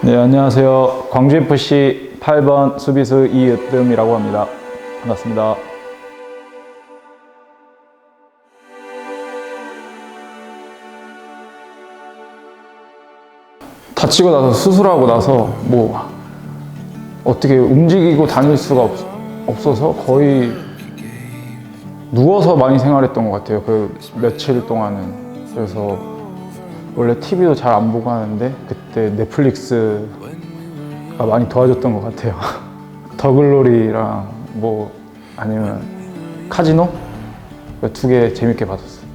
네, 안녕하세요. 광주FC 8번 수비수 이으뜸이라고 합니다. 반갑습니다. 다치고 나서 수술하고 나서 뭐 어떻게 움직이고 다닐 수가 없, 없어서 거의 누워서 많이 생활했던 것 같아요. 그 며칠 동안은. 그래서 원래 TV도 잘 안 보고 하는데 그때 넷플릭스가 많이 도와줬던 것 같아요. 더글로리랑 뭐 아니면 카지노 그두개 재밌게 봤었어요.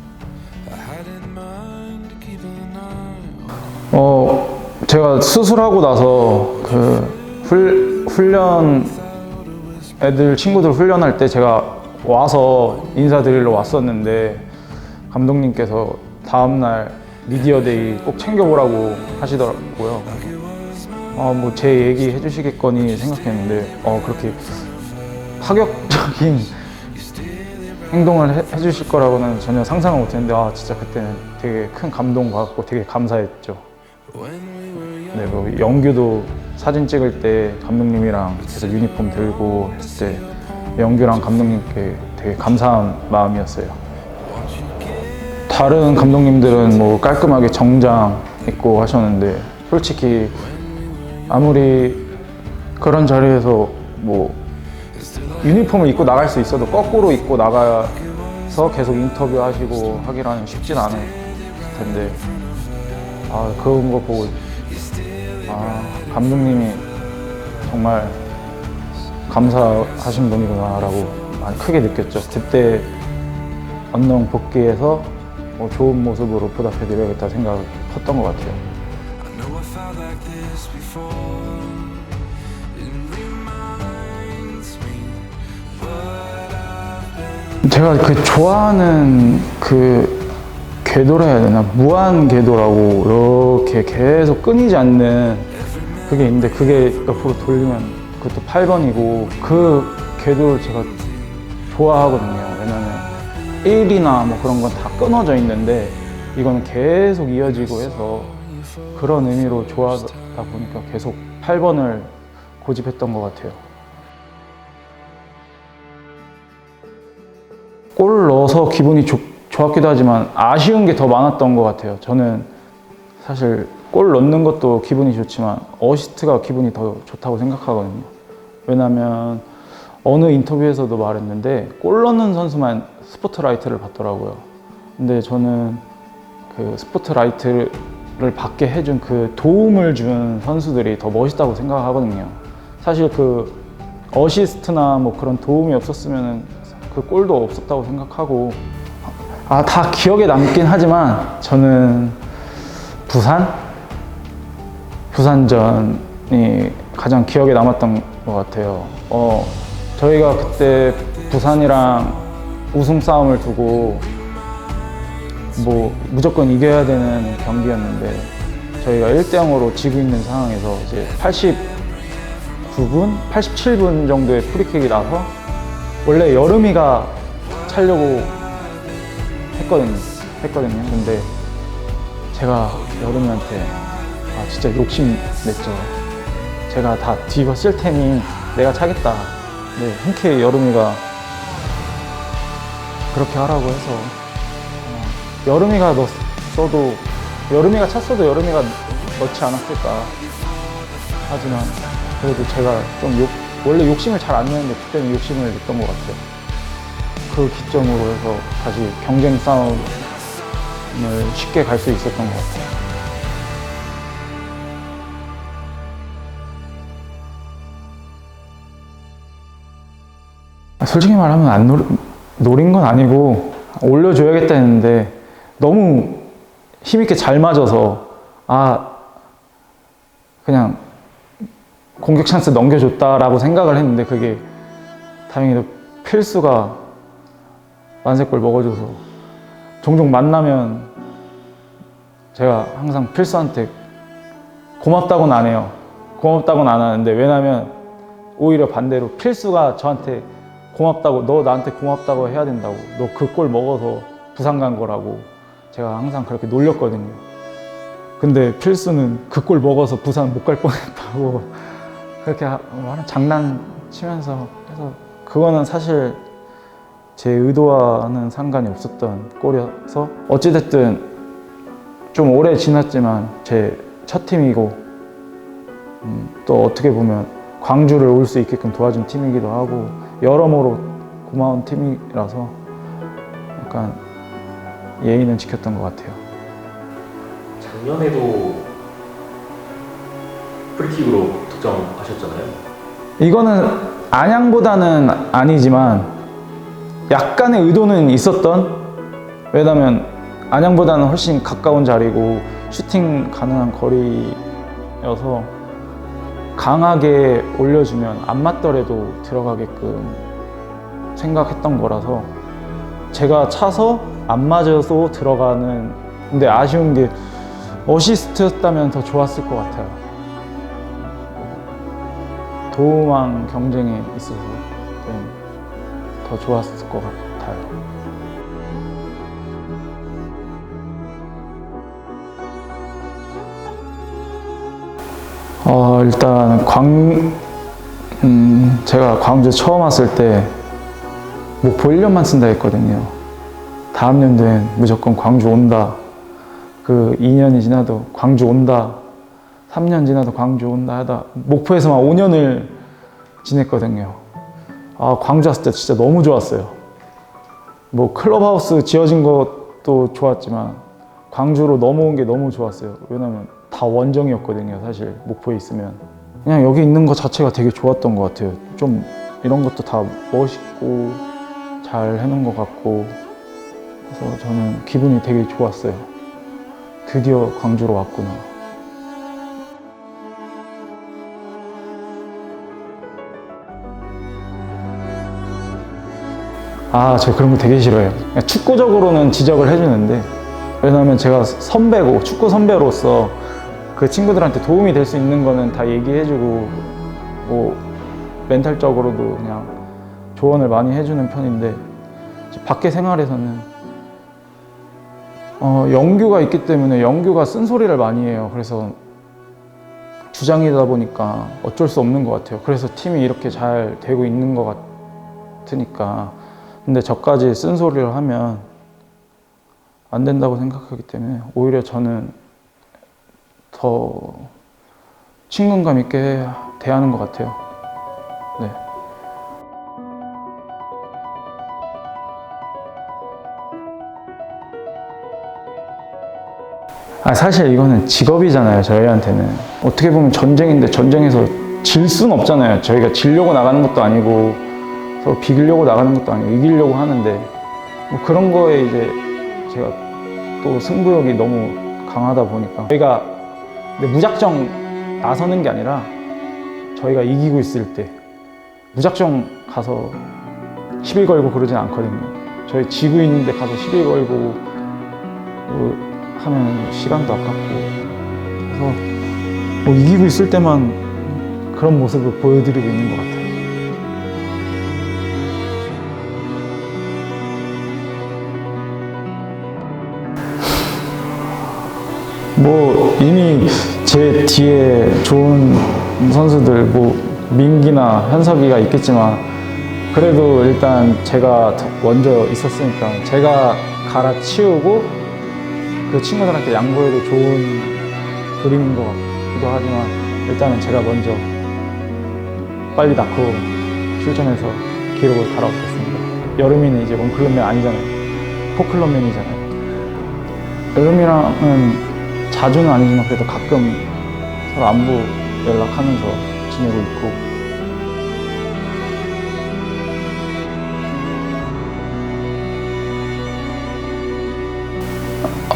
어 제가 수술하고 나서 그 훌, 훈련 애들 친구들 훈련할 때 제가 와서 인사드리러 왔었는데 감독님께서 다음날 미디어데이 꼭 챙겨보라고 하시더라고요. 아, 뭐제 얘기 해주시겠거니 생각했는데 어, 그렇게 파격적인 행동을 해, 해주실 거라고는 전혀 상상을 못했는데 아 진짜 그때는 되게 큰 감동 받고 되게 감사했죠. 네, 뭐 영규도 사진 찍을 때 감독님이랑 계속 유니폼 들고 했을 때 영규랑 감독님께 되게 감사한 마음이었어요. 다른 감독님들은 뭐 깔끔하게 정장 입고 하셨는데 솔직히 아무리 그런 자리에서 뭐 유니폼을 입고 나갈 수 있어도 거꾸로 입고 나가서 계속 인터뷰 하시고 하기라는 쉽진 않을 텐데 아 그런 거 보고 아 감독님이 정말 감사하신 분이구나라고 많이 크게 느꼈죠. 그때 언능 복귀해서 뭐 좋은 모습으로 보답해드려야겠다 생각을 컸던 것 같아요. 제가 그 좋아하는 그 궤도라 해야 되나? 무한 궤도라고 이렇게 계속 끊이지 않는 그게 있는데 그게 옆으로 돌리면 그것도 8번이고 그 궤도를 제가 좋아하거든요 1이나 뭐 그런 건 다 끊어져 있는데 이거는 계속 이어지고 해서 그런 의미로 좋아하다 보니까 계속 8번을 고집했던 것 같아요 골 넣어서 기분이 좋, 좋았기도 하지만 아쉬운 게 더 많았던 것 같아요. 저는 사실 골 넣는 것도 기분이 좋지만 어시스트가 기분이 더 좋다고 생각하거든요. 왜냐면 어느 인터뷰에서도 말했는데 골 넣는 선수만 스포트라이트를 받더라고요. 근데 저는 그 스포트라이트를 받게 해준 그 도움을 준 선수들이 더 멋있다고 생각하거든요. 사실 그 어시스트나 뭐 그런 도움이 없었으면 그 골도 없었다고 생각하고 아 다 기억에 남긴 하지만 저는 부산 부산전이 가장 기억에 남았던 것 같아요. 어 저희가 그때 부산이랑 우승 싸움을 두고 뭐 무조건 이겨야 되는 경기였는데 저희가 1대 0으로 지고 있는 상황에서 이제 89분, 87분 정도의 프리킥이 나서 원래 여름이가 차려고 했거든요. 했거든요. 근데 제가 여름이한테 아 진짜 욕심 냈죠. 제가 다 뒤집어 쓸 테니 내가 차겠다. 네, 흔쾌히 여름이가 그렇게 하라고 해서 어, 여름이가 넣었어도 여름이가 찼어도 여름이가 넣지 않았을까. 하지만 그래도 제가 좀 욕, 원래 욕심을 잘 안 내는데 그때는 욕심을 냈던 것 같아요. 그 기점으로 해서 다시 경쟁 싸움을 쉽게 갈 수 있었던 것 같아요. 솔직히 말하면 안 노, 노린 건 아니고 올려줘야겠다 했는데 너무 힘있게 잘 맞아서 아 그냥 공격 찬스 넘겨줬다라고 생각을 했는데 그게 다행히도 필수가 만세골 먹어줘서 종종 만나면 제가 항상 필수한테 고맙다고는 안 해요. 고맙다고는 안 하는데 왜냐면 오히려 반대로 필수가 저한테 고맙다고 너 나한테 고맙다고 해야 된다고 너그골 먹어서 부산 간 거라고 제가 항상 그렇게 놀렸거든요. 근데 필수는 그골 먹어서 부산 못 갈 뻔했다고 그렇게 하- 하는 장난치면서 해서 그거는 사실 제 의도와는 상관이 없었던 골이어서 어찌됐든 좀 오래 지났지만 제 첫 팀이고 음, 또 어떻게 보면 광주를 올 수 있게끔 도와준 팀이기도 하고 여러모로 고마운 팀이라서 약간 예의는 지켰던 것 같아요. 작년에도 프리킥으로 득점하셨잖아요. 이거는 안양보다는 아니지만 약간의 의도는 있었던 왜냐면 안양보다는 훨씬 가까운 자리고 슈팅 가능한 거리여서 강하게 올려주면 안 맞더라도 들어가게끔 생각했던 거라서 제가 차서 안 맞아서 들어가는 근데 아쉬운 게 어시스트였다면 더 좋았을 것 같아요. 도움왕 경쟁에 있어서 좀더 좋았을 것 같아요. 어, 일단 광, 음, 제가 광주 처음 왔을 때 목포 1년만 쓴다 했거든요. 다음 연도엔 무조건 광주 온다. 그 2년이 지나도 광주 온다. 3년 지나도 광주 온다 하다 목포에서만 5년을 지냈거든요. 아, 광주 왔을 때 진짜 너무 좋았어요. 뭐 클럽하우스 지어진 것도 좋았지만 광주로 넘어온 게 너무 좋았어요. 왜냐면 다 원정이었거든요. 사실 목포에 있으면 그냥 여기 있는 것 자체가 되게 좋았던 것 같아요. 좀 이런 것도 다 멋있고 잘 해놓은 것 같고 그래서 저는 기분이 되게 좋았어요. 드디어 광주로 왔구나. 아, 저 그런 거 되게 싫어해요. 축구적으로는 지적을 해주는데, 왜냐하면 제가 선배고, 축구 선배로서 그 친구들한테 도움이 될 수 있는 거는 다 얘기해주고, 뭐, 멘탈적으로도 그냥 조언을 많이 해주는 편인데, 밖에 생활에서는, 어, 영규가 있기 때문에 영규가 쓴소리를 많이 해요. 그래서 주장이다 보니까 어쩔 수 없는 것 같아요. 그래서 팀이 이렇게 잘 되고 있는 것 같으니까. 근데 저까지 쓴소리를 하면 안 된다고 생각하기 때문에 오히려 저는 더 친근감 있게 대하는 것 같아요. 네. 아, 사실 이거는 직업이잖아요, 저희한테는. 어떻게 보면 전쟁인데 전쟁에서 질 수는 없잖아요. 저희가 지려고 나가는 것도 아니고 서로 비기려고 나가는 것도 아니고 이기려고 하는데 뭐 그런 거에 이제 제가 또 승부욕이 너무 강하다 보니까 저희가 근데 무작정 나서는 게 아니라 저희가 이기고 있을 때 무작정 가서 시비 걸고 그러진 않거든요. 저희 지고 있는데 가서 시비 걸고 뭐 하면 시간도 아깝고 그래서 뭐 이기고 있을 때만 그런 모습을 보여드리고 있는 것 같아요. 뭐 이미 제 뒤에 좋은 선수들 뭐 민기나 현석이가 있겠지만 그래도 일단 제가 더 먼저 있었으니까 제가 갈아치우고 그 친구들한테 양보해도 좋은 그림인 것 같기도 하지만 일단은 제가 먼저 빨리 낳고 출전해서 기록을 갈아엎겠습니다. 여름이는 이제 롱클럽맨 아니잖아요. 포클럽맨이잖아요. 여름이랑은 자주는 아니지만 그래도 가끔 서로 안부 연락하면서 지내고 있고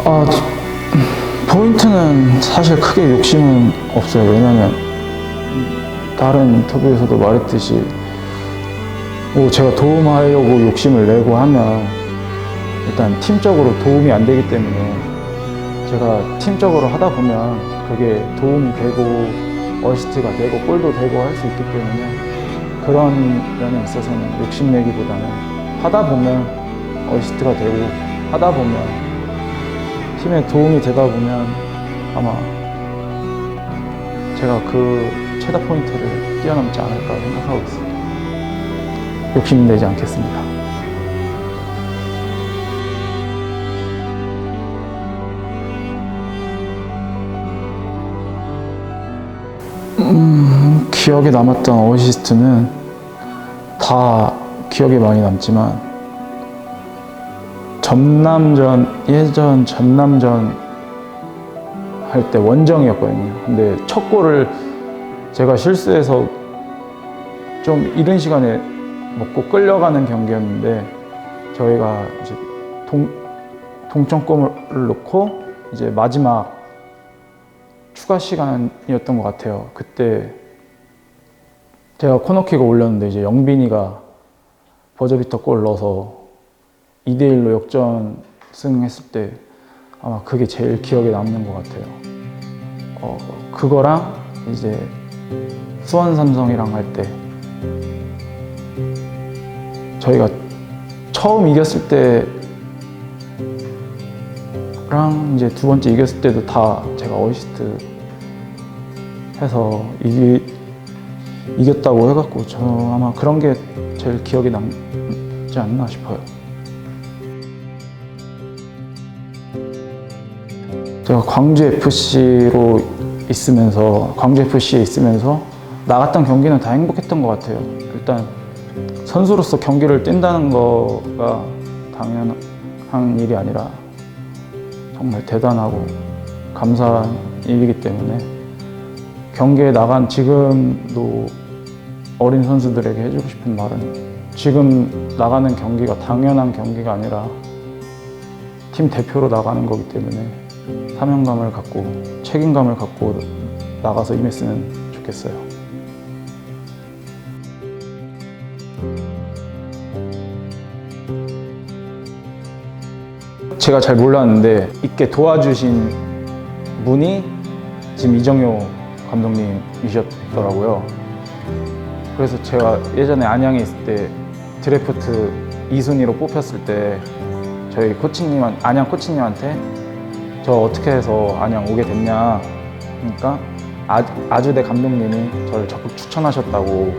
아, 저- 포인트는 사실 크게 욕심은 없어요. 왜냐면 다른 인터뷰에서도 말했듯이 뭐 제가 도움하려고 욕심을 내고 하면 일단 팀적으로 도움이 안 되기 때문에 제가 팀적으로 하다 보면 그게 도움이 되고 어시스트가 되고 골도 되고 할 수 있기 때문에 그런 면에 있어서는 욕심내기보다는 하다 보면 어시스트가 되고 하다 보면 팀에 도움이 되다 보면 아마 제가 그 최다 포인트를 뛰어넘지 않을까 생각하고 있습니다. 욕심내지 않겠습니다. 음, 기억에 남았던 어시스트는 다 기억에 많이 남지만 전남전 예전 전남전 할 때 원정이었거든요. 근데 첫 골을 제가 실수해서 좀 이른 시간에 먹고 끌려가는 경기였는데 저희가 이제 동, 동점골을 넣고 이제 마지막 추가 시간이었던 것 같아요. 그때 제가 코너 킥을 올렸는데 이제 영빈이가 버저비터 골 넣어서 2대1로 역전승했을 때 아마 그게 제일 기억에 남는 것 같아요. 어, 그거랑 이제 수원 삼성이랑 할 때 저희가 처음 이겼을 때랑 이제 두 번째 이겼을 때도 다 제가 어시스트 해서 이기, 이겼다고 해갖고 저 아마 그런 게 제일 기억에 남지 않나 싶어요. 제가 광주 FC로 있으면서 광주 FC에 있으면서 나갔던 경기는 다 행복했던 것 같아요. 일단 선수로서 경기를 뛴다는 거가 당연한 일이 아니라 정말 대단하고 감사한 일이기 때문에 경기에 나간 지금도 어린 선수들에게 해주고 싶은 말은 지금 나가는 경기가 당연한 경기가 아니라 팀 대표로 나가는 거기 때문에 사명감을 갖고 책임감을 갖고 나가서 임했으면 좋겠어요. 제가 잘 몰랐는데 있게 도와주신 분이 지금 이정효 감독님이셨더라고요. 그래서 제가 예전에 안양에 있을 때 드래프트 2순위로 뽑혔을 때 저희 코치님 안양 코치님한테 저 어떻게 해서 안양 오게 됐냐 그러니까 아, 아주대 감독님이 저를 적극 추천하셨다고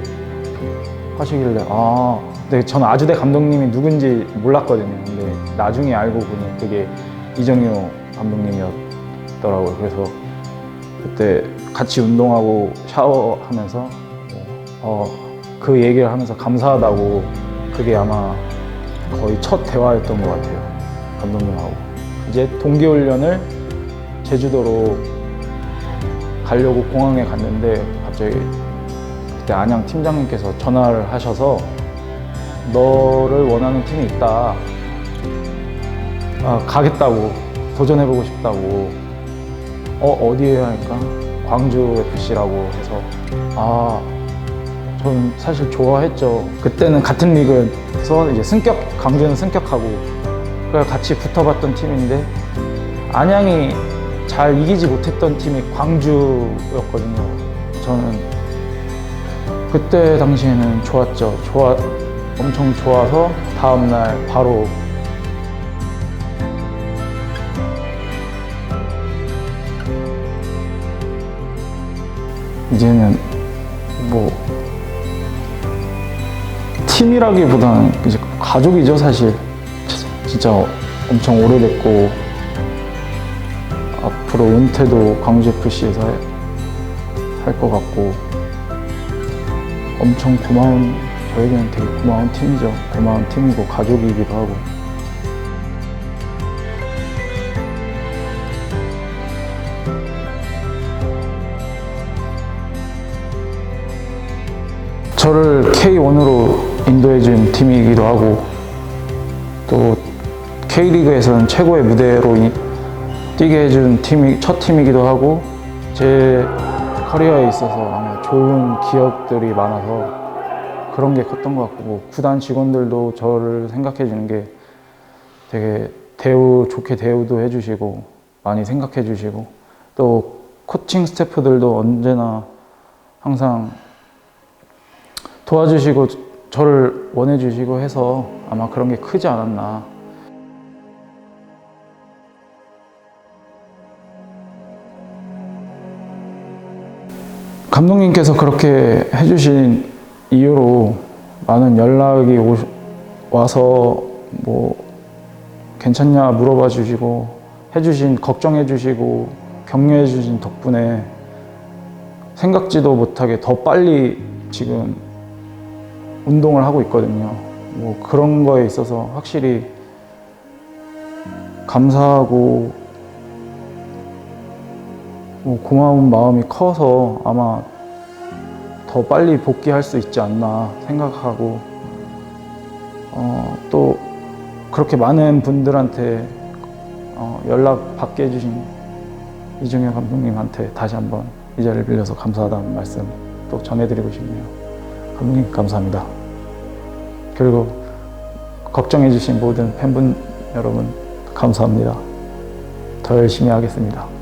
하시길래 아 근데 저는 아주대 감독님이 누군지 몰랐거든요 근데 나중에 알고 보니 그게 이정효 감독님이었더라고요 그래서 그때 같이 운동하고 샤워하면서 어, 그 얘기를 하면서 감사하다고 그게 아마 거의 첫 대화였던 것 같아요 감독님하고. 이제 동계훈련을 제주도로 가려고 공항에 갔는데 갑자기 그때 안양 팀장님께서 전화를 하셔서 너를 원하는 팀이 있다. 아, 가겠다고 도전해보고 싶다고. 어 어디에 하니까 광주 FC라고 해서 아전 사실 좋아했죠. 그때는 같은 리그에서 이제 승격, 강주는 승격하고 그래 같이 붙어봤던 팀인데 안양이 잘 이기지 못했던 팀이 광주였거든요. 저는 그때 당시에는 좋았죠. 좋아, 엄청 좋아서 다음 날 바로 이제는 뭐 팀이라기보다는 이제 가족이죠 사실. 진짜 엄청 오래됐고 앞으로 은퇴도 광주 FC에서 할 것 같고 엄청 고마운 저에게는 되게 고마운 팀이죠. 고마운 팀이고 가족이기도 하고 K1으로 인도해준 팀이기도 하고 또 K리그에서는 최고의 무대로 이- 뛰게 해준 팀이 첫 팀이기도 하고 제 커리어에 있어서 아마 좋은 기억들이 많아서 그런 게 컸던 것 같고 뭐 구단 직원들도 저를 생각해 주는 게 되게 대우 좋게 대우도 해주시고 많이 생각해 주시고 또 코칭 스태프들도 언제나 항상 도와주시고 저를 원해주시고 해서 아마 그런 게 크지 않았나. 감독님께서 그렇게 해주신 이유로 많은 연락이 오- 와서 뭐 괜찮냐 물어봐 주시고 해주신 걱정해 주시고 격려해 주신 덕분에 생각지도 못하게 더 빨리 지금 운동을 하고 있거든요. 뭐 그런 거에 있어서 확실히 감사하고 뭐 고마운 마음이 커서 아마 더 빨리 복귀할 수 있지 않나 생각하고 어, 또 그렇게 많은 분들한테 어, 연락 받게 해주신 이종현 감독님한테 다시 한번 이 자리를 빌려서 감사하다는 말씀 또 전해드리고 싶네요. 감독님 감사합니다. 그리고 걱정해 주신 모든 팬분 여러분 감사합니다. 더 열심히 하겠습니다.